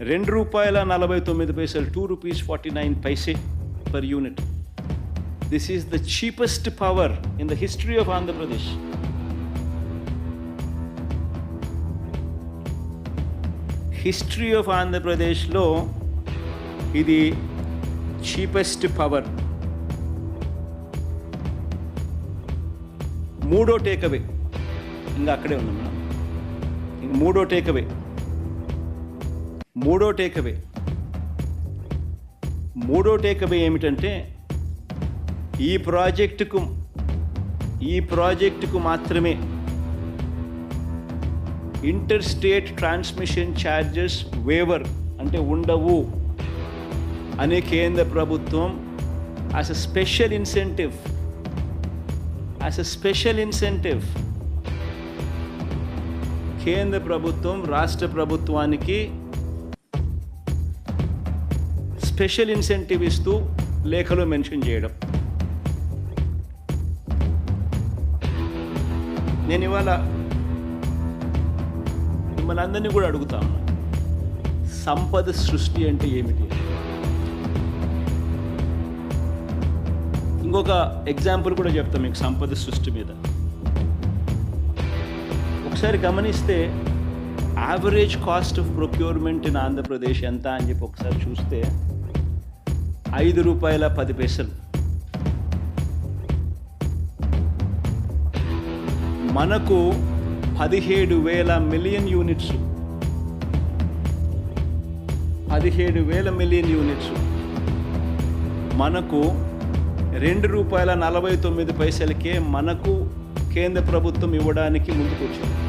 రెండు రూపాయల నలభై తొమ్మిది పైసలు two rupees forty nine paise per unit this is the cheapest power in the history of Andhra Pradesh history of ఆంధ్రప్రదేశ్లో ఇది చీపెస్ట్ పవర్ మూడో టేకవే ఇంకా అక్కడే ఉన్నాం మనం. ఇంక మూడో టేకవే మూడో టేకవే మూడో టేకవే ఏమిటంటే ఈ ప్రాజెక్టుకు ఈ ప్రాజెక్టుకు మాత్రమే inter state transmission charges waiver అంటే ఉండవు అనే కేంద్ర ప్రభుత్వం as a special incentive as a special incentive కేంద్ర ప్రభుత్వం రాష్ట్ర ప్రభుత్వానికి స్పెషల్ ఇన్సెంటివ్ ఇస్తూ లేఖలో మెన్షన్ చేయడం. నేను ఇవాళ మిమ్మల్ని అందరినీ కూడా అడుగుతాను సంపద సృష్టి అంటే ఏమిటి? ఇంకొక ఎగ్జాంపుల్ కూడా చెప్తాం మీకు సంపద సృష్టి మీద. ఒకసారి గమనిస్తే average cost of procurement in Andhra Pradesh ఎంత అని చెప్పి ఒకసారి చూస్తే ఐదు రూపాయల పది పైసలు. మనకు పదిహేడు వేల మిలియన్ యూనిట్స్. పదిహేడు వేల మిలియన్ యూనిట్స్. మనకు రెండు రూపాయల నలభై తొమ్మిది పైసలకే మనకు కేంద్ర ప్రభుత్వం ఇవ్వడానికి ముందుకు వచ్చింది